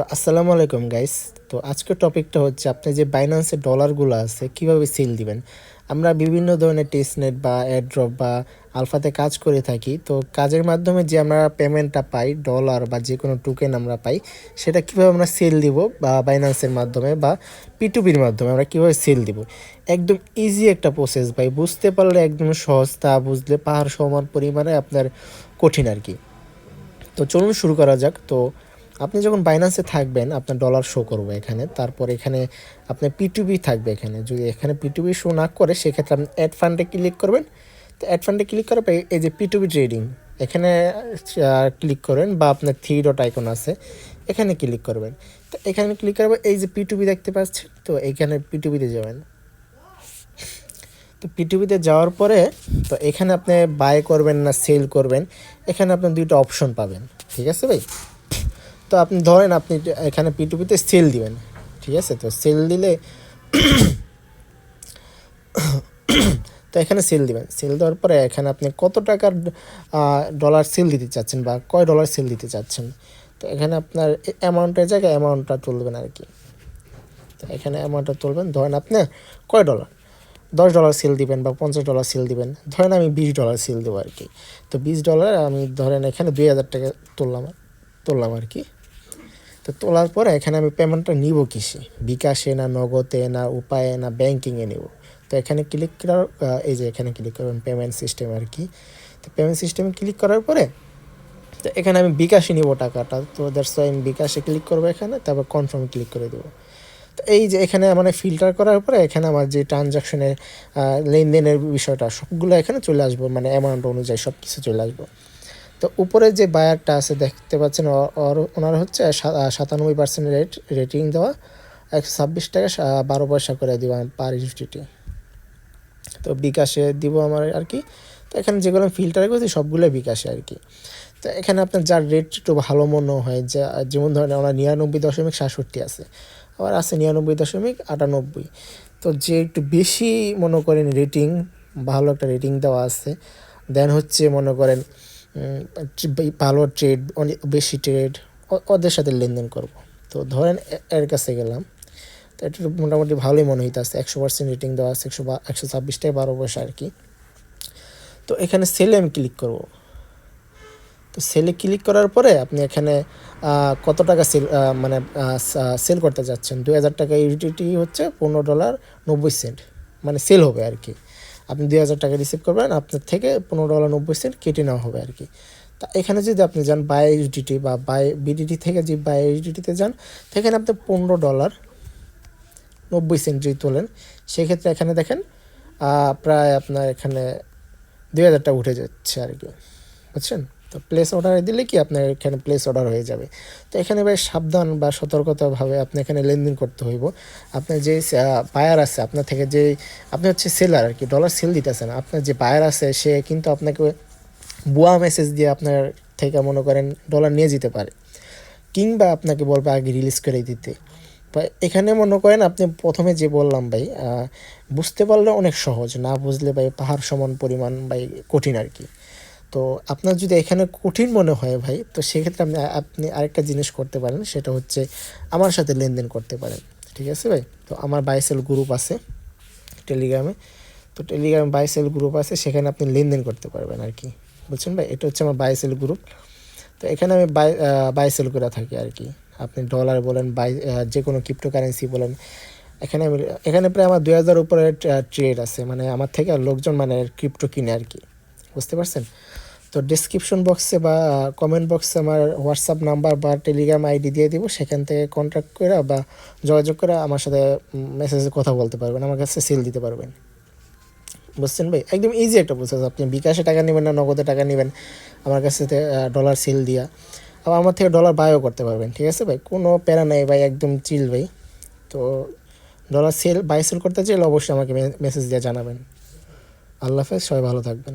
তো আসসালামু আলাইকুম গাইস তো আজকের টপিকটা হচ্ছে আপনি যে বাইন্যান্সে ডলারগুলো আছে, কীভাবে সেল দিবেন? আমরা বিভিন্ন ধরনের টেস্টনেট বা অ্যাড্রপ বা আলফাতে কাজ করে থাকি। তো কাজের মাধ্যমে যে আমরা পেমেন্টটা পাই ডলার বা যে কোনো টোকেন আমরা পাই, সেটা কীভাবে আমরা সেল দিব বা বাইন্যান্সের মাধ্যমে বা পিটুপির মাধ্যমে আমরা কীভাবে সেল দিব? একদম ইজি একটা প্রসেস ভাই। বুঝতে পারলে একদম সহজ, তা বুঝলে পাহাড় সমান পরিমাণে আপনার কঠিন আর কি। তো চলুন শুরু করা যাক। তো আপনি যখন বাইন্যান্সে থাকবেন, আপনার ডলার শো করবে এখানে, তারপর এখানে আপনার পিটুবি থাকবে এখানে। যদি এখানে পিটুবি শো না করে, সেক্ষেত্রে আপনি অ্যাড ফান্ডে ক্লিক করবেন। তো অ্যাড ফান্ডে ক্লিক করার পরে এই যে পিটুবি ট্রেডিং এখানে ক্লিক করবেন বা আপনার থ্রি ডট আইকন আছে, এখানে ক্লিক করবেন। তো এখানে ক্লিক করবে এই যে পিটুবি দেখতে পাচ্ছেন, তো এইখানে পিটুবিতে যাবেন। তো পিটুবিতে যাওয়ার পরে, তো এখানে আপনি বাই করবেন না সেল করবেন, এখানে আপনি দুইটা অপশন পাবেন। ঠিক আছে ভাই? তো আপনি ধরেন আপনি এখানে পিটুপিতে সেল দিবেন, ঠিক আছে? তো সেল দিলে তো এখানে সেল দিবেন। সেল দেওয়ার পরে এখানে আপনি কত টাকার ডলার সেল দিতে চাচ্ছেন বা কয় ডলার সেল দিতে চাচ্ছেন? তো এখানে আপনার অ্যামাউন্টের জায়গায় অ্যামাউন্টটা তুলবেন আর কি। তো এখানে অ্যামাউন্টটা তুলবেন। ধরেন আপনি কয় ডলার দশ ডলার সেল দিবেন বা পঞ্চাশ ডলার সেল দিবেন। ধরেন আমি বিশ ডলার সেল দেবো আর কি। তো বিশ ডলার আমি ধরেন এখানে দুই হাজার টাকা তুললাম তুললাম আর কি। তো তোলার পরে এখানে আমি পেমেন্টটা নিব কিসে? বিকাশে না নগদে না উপায়ে না ব্যাঙ্কিংয়ে নেব? তো এখানে ক্লিক করার এই যে এখানে ক্লিক করবেন পেমেন্ট সিস্টেম আর কি। তো পেমেন্ট সিস্টেমে ক্লিক করার পরে তো এখানে আমি বিকাশে নিব টাকাটা। তো দ্যাটস ওয়াই আমি বিকাশে ক্লিক করব এখানে, তারপর কনফার্ম ক্লিক করে দেবো। তো এই যে এখানে মানে ফিল্টার করার পরে এখানে আমার যে ট্রানজাকশনের লেনদেনের বিষয়টা, সবগুলো এখানে চলে আসব মানে অ্যামাউন্ট অনুযায়ী সব কিছু চলে আসব। তো উপরে যে বায়ারটা আছে, দেখতে পাচ্ছেন, ওর ওনার হচ্ছে সাতানব্বই পার্সেন্ট রেট রেটিং দেওয়া। একশো ছাব্বিশ টাকা বারো পয়সা করে দিব পার ইউনিটি তো বিকাশে দিব আমার আর কি। তো এখানে যেগুলো ফিল্টার করছি সবগুলো বিকাশে আর কি। তো এখানে আপনার যার রেট একটু ভালো মনে হয়, যে যেমন ধরেন আমরা নিরানব্বই দশমিক সাতষট্টি আছে, আবার আছে নিরানব্বই দশমিক আটানব্বই। তো যে একটু বেশি মনে করেন রেটিং ভালো একটা রেটিং দেওয়া আছে দেন হচ্ছে মনে করেন ভালো ট্রেড অনেক বেশি ট্রেড ওদের সাথে লেনদেন করব। তো ধরেন এর কাছে গেলাম, তো এটা মোটামুটি ভালোই মনে হইতে হইতেছে। একশো পার্সেন্ট রেটিং দেওয়া আছে, একশো একশো ছাব্বিশটায় বারো পয়সা আর কি। তো এখানে সেলে আমি ক্লিক করব। তো সেলে ক্লিক করার পরে আপনি এখানে কত টাকা সেল মানে সেল করতে যাচ্ছেন? দু হাজার টাকা ইউটিটি হচ্ছে পনেরো ডলার নব্বই সেন্ট মানে সেল হবে আর কি। আপনি দুই হাজার টাকা রিসিভ করবেন, আপনার থেকে পনেরো ডলার নব্বই সেন্ট কেটে নেওয়া হবে আর কি তা এখানে যদি আপনি যান বাই ইউডিটি বা বাই বিডিটি থেকে যে বাই ইউডিটিতে যান, সেখানে আপনি পনেরো ডলার নব্বই সেন্ট যদি তোলেন, সেক্ষেত্রে এখানে দেখেন প্রায় আপনার এখানে দুই হাজার টাকা উঠে যাচ্ছে আর কি বুঝছেন? তো প্লেস অর্ডারে দিলে কি আপনার এখানে প্লেস অর্ডার হয়ে যাবে। তো এখানে ভাই সাবধান বা সতর্কতাভাবে আপনি এখানে লেনদেন করতে হইব। আপনার যে বায়ার আছে, আপনার থেকে যে, আপনি হচ্ছে সেলার আর কি ডলার সেল দিতেছেন, আপনার যে বায়ার আছে, সে কিন্তু আপনাকে বুয়া মেসেজ দিয়ে আপনার থেকে মনে করেন ডলার নিয়ে যেতে পারে কিংবা আপনাকে বলবে আগে রিলিজ করে দিতে। এখানে মনে করেন আপনি প্রথমে যে বললাম ভাই বুঝতে পারলে অনেক সহজ, না বুঝলে ভাই পাহাড় সমান পরিমাণ ভাই কঠিন আর কি তো আপনার যদি এখানে কঠিন মনে হয় ভাই, তো সেক্ষেত্রে আপনি আপনি আরেকটা জিনিস করতে পারেন, সেটা হচ্ছে আমার সাথে লেনদেন করতে পারেন, ঠিক আছে ভাই? তো আমার বাইসেল গ্রুপ আছে টেলিগ্রামে তো টেলিগ্রামে বাইসেল গ্রুপ আছে, সেখানে আপনি লেনদেন করতে পারবেন আর কি, বুঝছেন ভাই? এটা হচ্ছে আমার বাইসেল গ্রুপ তো এখানে আমি বাই বাইসেল করে থাকি আর কি। আপনি ডলার বলেন বাই যে কোনো ক্রিপ্টো কারেন্সি বলেন। এখানে আমি, এখানে প্রায় আমার দুই হাজার উপরে ট্রেড আছে। মানে আমার থেকে লোকজন মানে ক্রিপ্টো কিনে আর কি, বুঝতে পারছেন? তো ডিসক্রিপশন বক্সে বা কমেন্ট বক্সে আমার হোয়াটসঅ্যাপ নাম্বার বা টেলিগ্রাম আইডি দিয়ে দিব, সেখান থেকে কন্ট্যাক্ট করে বা যোগাযোগ করে আমার সাথে মেসেজে কথা বলতে পারবেন, আমার কাছে সেল দিতে পারবেন। বুঝছেন ভাই? একদম ইজি একটা প্রসেস আপনি বিকাশে টাকা নেবেন না, নগদে টাকা নেবেন, আমার কাছে ডলার সেল দিয়া। আবার আমার থেকে ডলার বায়ও করতে পারবেন, ঠিক আছে ভাই? কোনো প্যারা নেই ভাই, একদম চিল ভাই। তো ডলার সেল বাই সেল করতে চাইলে অবশ্যই আমাকে মেসেজ দিয়ে জানাবেন। আল্লাহ হাফেজ, সবাই ভালো থাকবেন।